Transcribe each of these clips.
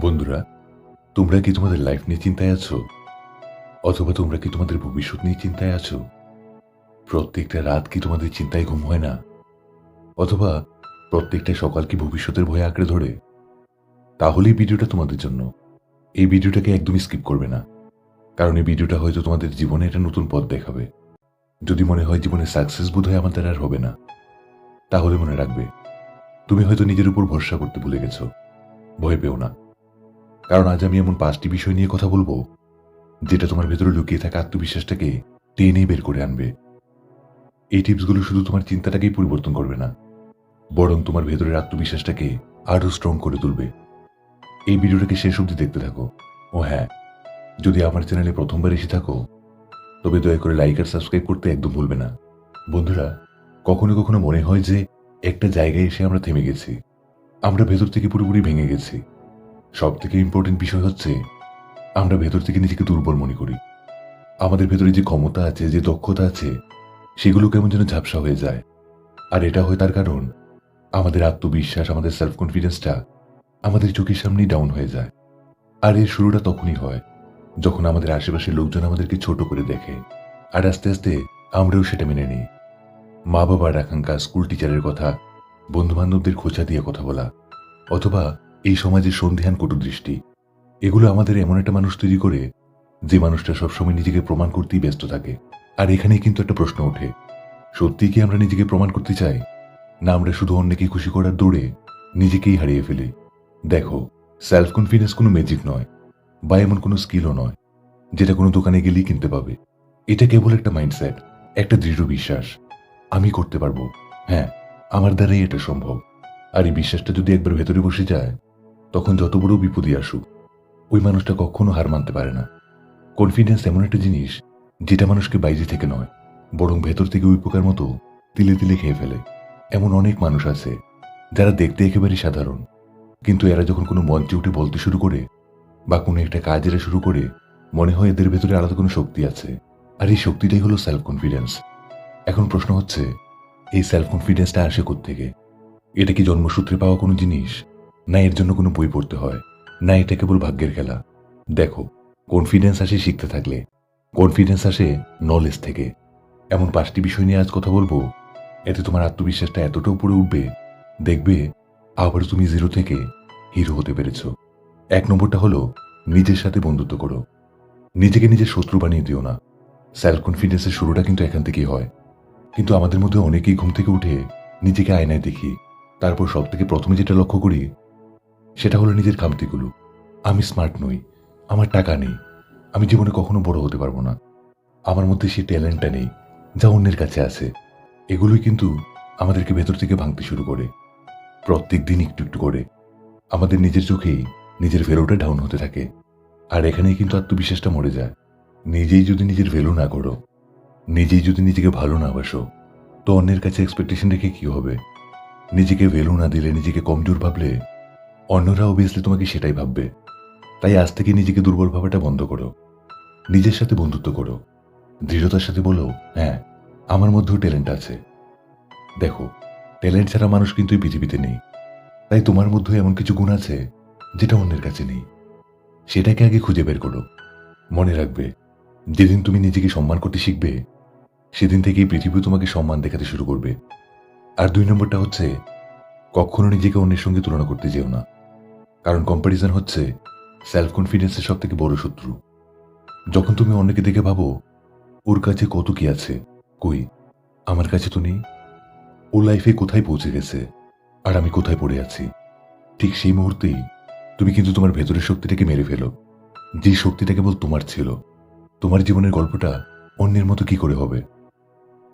বন্ধুরা, তোমরা কি তোমাদের লাইফ নিয়ে চিন্তায় আছো? অথবা তোমরা কি তোমাদের ভবিষ্যৎ নিয়ে চিন্তায় আছো? প্রত্যেকটা রাত কি তোমাদের চিন্তায় ঘুম হয় না? অথবা প্রত্যেকটা সকাল কি ভবিষ্যতের ভয়ে আঁকড়ে ধরে? তাহলেই ভিডিওটা তোমাদের জন্য। এই ভিডিওটাকে একদমই স্কিপ করবে না। কারণ এই ভিডিওটা হয়তো তোমাদের জীবনে একটা নতুন পথ দেখাবে। যদি মনে হয় জীবনে সাকসেস বোধ হয় আমাদের আর হবে না, তাহলে মনে রাখবে, তুমি হয়তো নিজের উপর ভরসা করতে ভুলে গেছো। ভয় পেও না। কারণ আজ আমি এমন পাঁচটি বিষয় নিয়ে কথা বলব, যেটা তোমার ভেতরে লুকিয়ে থাকা আত্মবিশ্বাসটাকে টেনে বের করে আনবে। এই টিপসগুলো শুধু তোমার চিন্তাটাকেই পরিবর্তন করবে না, বরং তোমার ভেতরের আত্মবিশ্বাসটাকে আরও স্ট্রং করে তুলবে। এই ভিডিওটাকে শেষ অবধি দেখতে থাকো। ও হ্যাঁ যদি আমার চ্যানেলে প্রথমবার এসে থাকো, তবে দয়া করে লাইক আর সাবস্ক্রাইব করতে একদম ভুলবে না। বন্ধুরা, কখনো কখনো মনে হয় যে একটা জায়গায় এসে আমরা থেমে গেছি। আমরা ভেতর থেকে পুরোপুরি ভেঙে গেছি। সব থেকে ইম্পর্টেন্ট বিষয় হচ্ছে, আমরা ভেতর থেকে নিজেকে দুর্বল মনে করি। আমাদের ভেতরে যে ক্ষমতা আছে, যে দক্ষতা আছে, সেগুলো কেমন যেন ঝাপসা হয়ে যায়। আর এটা হয় তার কারণ, আমাদের আত্মবিশ্বাস, আমাদের সেলফ কনফিডেন্সটা আমাদের চোখের সামনেই ডাউন হয়ে যায়। আর এর শুরুটা তখনই হয়, যখন আমাদের আশেপাশের লোকজন আমাদেরকে ছোট করে দেখে। আর আস্তে আস্তে আমরাও সেটা মেনে নিই। মা বাবার আকাঙ্ক্ষা স্কুল টিচারের কথা বন্ধু বান্ধবদের খোঁচা দিয়ে কথা বলা, অথবা এই সমাজের সন্ধিহান কটুদৃষ্টি। এগুলো আমাদের এমন একটা মানুষ তৈরি করে, যে মানুষটা সবসময় নিজেকে প্রমাণ করতেই ব্যস্ত থাকে। আর এখানেই কিন্তু একটা প্রশ্ন ওঠে। সত্যি কি আমরা নিজেকে প্রমাণ করতে চাই? না আমরা শুধু অন্যকে খুশি করার দৌড়ে নিজেকেই হারিয়ে ফেলি? দেখো সেলফ কনফিডেন্স কোনো ম্যাজিক নয়, বা এমন কোনো স্কিলও নয়, যেটা কোনো দোকানে গেলেই কিনতে পাবে। এটা কেবল একটা মাইন্ডসেট একটা দৃঢ় বিশ্বাস। আমি করতে পারব। হ্যাঁ আমার দ্বারাই এটা সম্ভব। আর এই বিশ্বাসটা যদি একবার ভেতরে বসে যায় তখন যত বড় বিপদই আসুক, ওই মানুষটা কখনো হার মানতে পারে না। কনফিডেন্স এমন একটা জিনিস, যেটা মানুষকে বাইরে থেকে নয়, বরং ভেতর থেকে ওই পোকার মতো তিলে তিলে খেয়ে ফেলে। এমন অনেক মানুষ আছে, যারা দেখতে একেবারেই সাধারণ। কিন্তু এরা যখন কোনো মঞ্চে উঠে বলতে শুরু করে, বা কোনো একটা কাজ এরা শুরু করে, মনে হয় এদের ভেতরে আলাদা কোনো শক্তি আছে। আর এই শক্তিটাই হলো সেলফ কনফিডেন্স এখন প্রশ্ন হচ্ছে, এই সেলফ কনফিডেন্সটা আসে থেকে এটা কি জন্মসূত্রে পাওয়া কোনো জিনিস? না এর জন্য কোনো বই পড়তে হয়। না এটা কেবল ভাগ্যের খেলা। দেখো কনফিডেন্স আসে শিখতে থাকলে। কনফিডেন্স আসে নলেজ থেকে। এমন পাঁচটি বিষয় নিয়ে আজ কথা বলব। এতে তোমার আত্মবিশ্বাসটা এতটা উপরে উঠবে, দেখবে আবার তুমি জিরো থেকে হিরো হতে পেরেছ। এক নম্বরটা হলো, নিজের সাথে বন্ধুত্ব করো। নিজেকে নিজের শত্রু বানিয়ে দিও না। সেলফ কনফিডেন্সের শুরুটা কিন্তু এখান থেকেই হয়। কিন্তু আমাদের মধ্যে অনেকেই ঘুম থেকে উঠে নিজেকে আয়নায় দেখি। তারপর সব থেকে প্রথমে যেটা লক্ষ্য করি সেটা হলো নিজের খামতিগুলো। আমি স্মার্ট নই, আমার টাকা নেই, আমি জীবনে কখনো বড় হতে পারব না। আমার মধ্যে সেই ট্যালেন্টটা নেই, যা অন্যের কাছে আছে। এগুলোই কিন্তু আমাদেরকে ভেতর থেকে ভাঙতে শুরু করে। প্রত্যেক দিন একটু একটু করে। আমাদের নিজের চোখেই নিজের ভ্যালুটা ডাউন হতে থাকে। আর এখানেই কিন্তু আত্মবিশ্বাসটা মরে যায়। নিজেই যদি নিজের ভ্যালু না করো, নিজেই যদি নিজেকে ভালো না বাসো, তো অন্যের কাছে এক্সপেকটেশন রেখে কি হবে? নিজেকে ভ্যালু না দিলে নিজেকে কমজোর ভাবলে অন্যরা অবভিয়াসলি তোমাকে সেটাই ভাববে। তাই আজ থেকে নিজেকে দুর্বল ভাবাটা বন্ধ করো। নিজের সাথে বন্ধুত্ব করো। দৃঢ়তার সাথে বলো হ্যাঁ আমার মধ্যেও ট্যালেন্ট আছে। দেখো ট্যালেন্ট ছাড়া মানুষ কিন্তু এই পৃথিবীতে নেই। তাই তোমার মধ্যে এমন কিছু গুণ আছে, যেটা অন্যের কাছে নেই। সেটাকে আগে খুঁজে বের করো। মনে রাখবে, যেদিন তুমি নিজেকে সম্মান করতে শিখবে, সেদিন থেকেই পৃথিবী তোমাকে সম্মান দেখাতে শুরু করবে। আর দুই নম্বরটা হচ্ছে, কখনো নিজেকে অন্যের সঙ্গে তুলনা করতে যেও না। কারণ কম্প্যারিজন হচ্ছে সেলফ কনফিডেন্সের সব থেকে বড় শত্রু। যখন তুমি অন্যকে দেখে ভাবো, ওর কাছে কত কি আছে? কই? আমার কাছে তো নেই। ও লাইফে কোথায় পৌঁছে গেছে? আর আমি কোথায় পড়ে আছি? ঠিক সেই মুহূর্তেই তুমি কিন্তু তোমার ভেতরের শক্তিটাকে মেরে ফেলো। যে শক্তিটা কেবল তোমার ছিল, তোমার জীবনের গল্পটা অন্যের মতো কি করে হবে?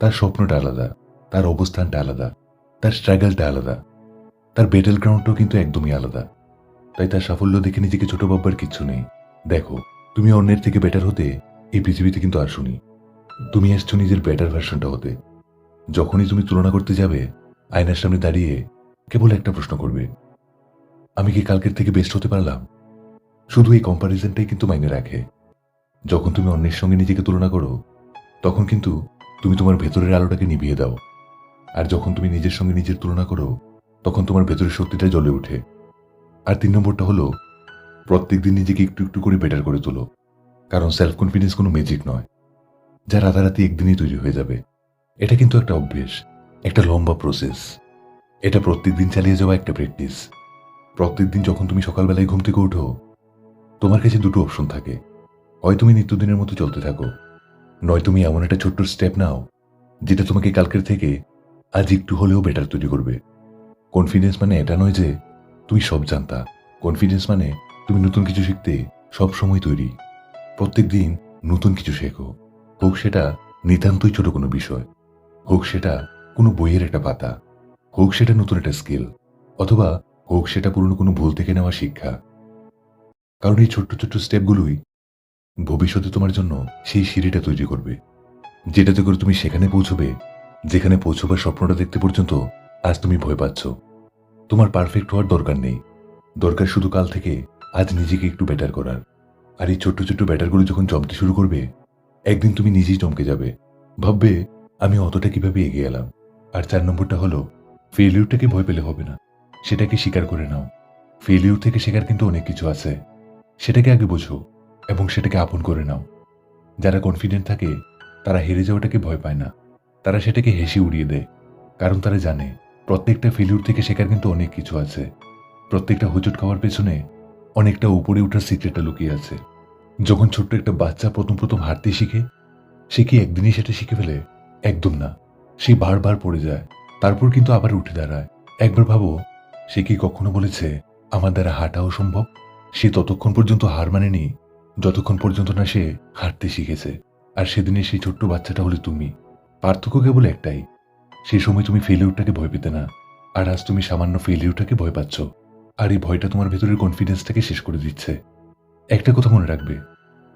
তার স্বপ্নটা আলাদা, তার অবস্থানটা আলাদা, তার স্ট্রাগলটা আলাদা, তার বেটেল গ্রাউন্ডটাও কিন্তু একদমই আলাদা। তাই তার সাফল্য দেখে নিজেকে ছোট ভাববার কিচ্ছু নেই। দেখো, তুমি অন্যের থেকে বেটার হতে এই পৃথিবীতে কিন্তু আর শুনি। তুমি এসছো নিজের বেটার ভার্সনটা হতে। যখনই তুমি তুলনা করতে যাবে, আয়নার সামনে দাঁড়িয়ে কেবল একটা প্রশ্ন করবে। আমি কি কালকের থেকে বেস্ট হতে পারলাম? শুধু এই কম্প্যারিজনটাই কিন্তু মাইনে রাখে। যখন তুমি অন্যের সঙ্গে নিজেকে তুলনা করো, তখন কিন্তু তুমি তোমার ভেতরের আলোটাকে নিভিয়ে দাও। আর যখন তুমি নিজের সঙ্গে নিজের তুলনা করো, তখন তোমার ভেতরের শক্তিটা জ্বলে ওঠে। আর তিন নম্বরটা হলো প্রত্যেকদিন নিজেকে একটু একটু করে বেটার করে তোলো। কারণ সেলফ কনফিডেন্স কোনো ম্যাজিক নয়। যা রাতারাতি একদিনই তৈরি হয়ে যাবে। এটা কিন্তু একটা অভ্যেস, একটা লম্বা প্রসেস এটা প্রত্যেকদিন চালিয়ে যাওয়া একটা প্র্যাকটিস প্রত্যেক দিন যখন তুমি সকালবেলায় ঘুম থেকে ওঠো, তোমার কাছে দুটো অপশন থাকে। হয় তুমি নিত্যদিনের মতো চলতে থাকো, নয় তুমি এমন একটা ছোট্ট স্টেপ নাও, যেটা তোমাকে কালকের থেকে আজ একটু হলেও বেটার তৈরি করবে। কনফিডেন্স মানে এটা নয় যে তুমি সব জানতা। কনফিডেন্স মানে তুমি নতুন কিছু শিখতে সব সময় তৈরি। প্রত্যেক দিন নতুন কিছু শেখো। হোক সেটা নিতান্তই ছোট কোনো বিষয়। হোক সেটা কোনো বইয়ের একটা পাতা। হোক সেটা নতুন একটা স্কিল অথবা হোক সেটা পুরনো কোনো ভুল থেকে নেওয়া শিক্ষা। কারণ এই ছোট্ট ছোট্ট স্টেপগুলোই ভবিষ্যতে তোমার জন্য সেই সিঁড়িটা তৈরি করবে। যেটাতে করে তুমি সেখানে পৌঁছবে, যেখানে পৌঁছবার স্বপ্নটা দেখতে পর্যন্ত আজ তুমি ভয় পাচ্ছ। তোমার পারফেক্ট হওয়ার দরকার নেই। দরকার শুধু কাল থেকে আজ নিজেকে একটু বেটার করার। আর এই ছোট্ট ছোট্ট ব্যাটারগুলো যখন জমতে শুরু করবে, একদিন তুমি নিজেই চমকে যাবে। ভাববে, আমি অতটা কীভাবে এগিয়ে এলাম? আর চার নম্বরটা হলো ফেলিউরটাকে ভয় পেলে হবে না। সেটাকে স্বীকার করে নাও। ফেলিউর থেকে শেখার কিন্তু অনেক কিছু আছে। সেটাকে আগে বোঝো এবং সেটাকে আপন করে নাও। যারা কনফিডেন্ট থাকে, তারা হেরে যাওয়াটাকে ভয় পায় না। তারা সেটাকে হেসে উড়িয়ে দেয়। কারণ তারা জানে প্রত্যেকটা ফেলিউর থেকে শেখার কিন্তু অনেক কিছু আছে। প্রত্যেকটা হুচট খাওয়ার পেছনে অনেকটা উপরে ওঠার সিক্রেটটা লুকিয়ে আছে। যখন ছোট্ট একটা বাচ্চা প্রথম প্রথম হাঁটতে শিখে, সে কি একদিনই সেটা শিখে ফেলে? একদম না। সে বারবার পড়ে যায়, তারপর কিন্তু আবার উঠে দাঁড়ায়। একবার ভাবো, সে কি কখনো বলেছে, আমার দ্বারা হাঁটাও সম্ভব? সে ততক্ষণ পর্যন্ত হার মানেনি, যতক্ষণ পর্যন্ত না সে হাঁটতে শিখেছে। আর সেদিনে সেই ছোট্ট বাচ্চাটা হলে তুমি। পার্থক্য কেবল একটাই সেই সময় তুমি ফেলিউরটাকে ভয় পেতে না। আর আজ তুমি সামান্য ফেলিউরটাকে ভয় পাচ্ছ। আর এই ভয়টা তোমার ভেতরের কনফিডেন্সটাকে শেষ করে দিচ্ছে। একটা কথা মনে রাখবে,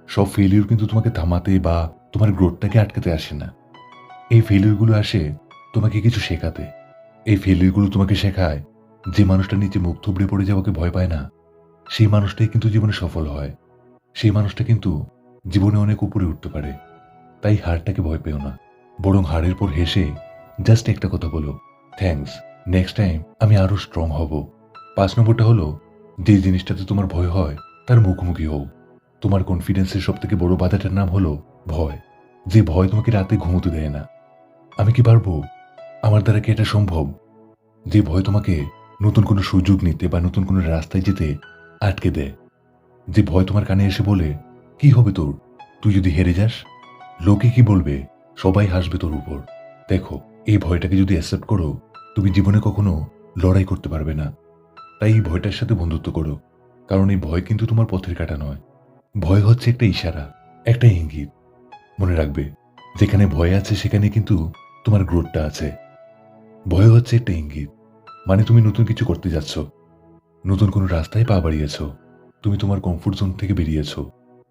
সব ফেলিউর কিন্তু তোমাকে থামাতে বা তোমার গ্রোথটাকে আটকাতে আসে না। এই ফেলিউরগুলো আসে তোমাকে কিছু শেখাতে। এই ফেলিউরগুলো তোমাকে শেখায় যে মানুষটা নিচে মুখ থুবড়ে পড়ে যাওয়াকে ভয় পায় না। সেই মানুষটাই কিন্তু জীবনে সফল হয়। সেই মানুষটা কিন্তু জীবনে অনেক উপরে উঠতে পারে। তাই হারটাকে ভয় পেও না। বরং হারের পর হেসে জাস্ট একটা কথা বলো। থ্যাঙ্কস নেক্সট টাইম আমি আরও স্ট্রং হব। পাঁচ নম্বরটা হলো যে জিনিসটাতে তোমার ভয় হয়, তার মুখোমুখি হও। তোমার কনফিডেন্সের সব থেকে বড় বাধাটার নাম হলো ভয়। যে ভয় তোমাকে রাতে ঘুমোতে দেয় না। আমি কি পারব? আমার দ্বারা কি এটা সম্ভব? যে ভয় তোমাকে নতুন কোনো সুযোগ নিতে বা নতুন কোনো রাস্তায় যেতে আটকে দেয়। যে ভয় তোমার কানে এসে বলে, কি হবে তোর? তুই যদি হেরে যাস, লোকে কি বলবে? সবাই হাসবে তোর উপর। দেখো এই ভয়টাকে যদি অ্যাকসেপ্ট করো, তুমি জীবনে কখনো লড়াই করতে পারবে না। তাই এই ভয়টার সাথে বন্ধুত্ব করো। কারণ এই ভয় কিন্তু তোমার পথের কাটা নয়। ভয় হচ্ছে একটা ইশারা, একটা ইঙ্গিত। মনে রাখবে, যেখানে ভয় আছে, সেখানে কিন্তু তোমার গ্রোথটা আছে। ভয় হচ্ছে একটা ইঙ্গিত মানে তুমি নতুন কিছু করতে যাচ্ছ। নতুন কোনো রাস্তায় পা বাড়িয়েছ। তুমি তোমার কমফোর্ট জোন থেকে বেরিয়েছো।